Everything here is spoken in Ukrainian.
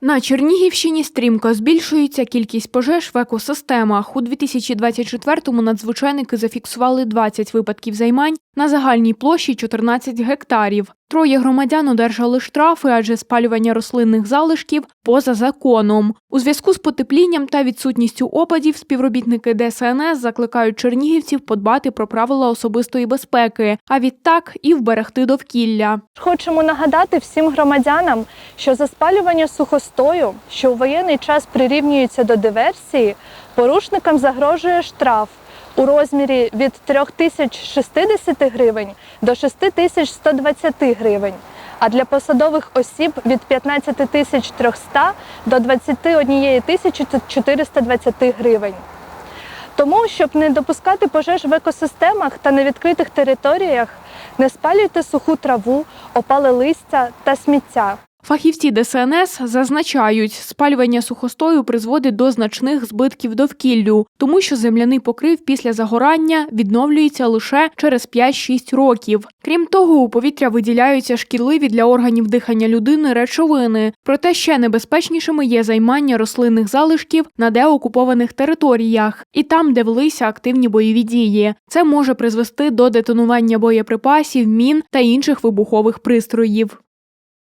На Чернігівщині стрімко збільшується кількість пожеж в екосистемах. У 2024-му надзвичайники зафіксували 20 випадків займань на загальній площі 14 гектарів. Троє громадян одержали штрафи, адже спалювання рослинних залишків поза законом. У зв'язку з потеплінням та відсутністю опадів співробітники ДСНС закликають чернігівців подбати про правила особистої безпеки, а відтак і вберегти довкілля. Хочемо нагадати всім громадянам, що за спалювання сухостою, що у воєнний час прирівнюється до диверсії, порушникам загрожує штраф у розмірі від 3060 гривень до 6120 гривень, а для посадових осіб від 15300 до 21 420 гривень. Тому, щоб не допускати пожеж в екосистемах та на відкритих територіях, не спалюйте суху траву, опале листя та сміття. Фахівці ДСНС зазначають, спалювання сухостою призводить до значних збитків довкіллю, тому що земляний покрив після загорання відновлюється лише через 5-6 років. Крім того, у повітря виділяються шкідливі для органів дихання людини речовини. Проте ще небезпечнішими є займання рослинних залишків на деокупованих територіях і там, де велися активні бойові дії. Це може призвести до детонування боєприпасів, мін та інших вибухових пристроїв.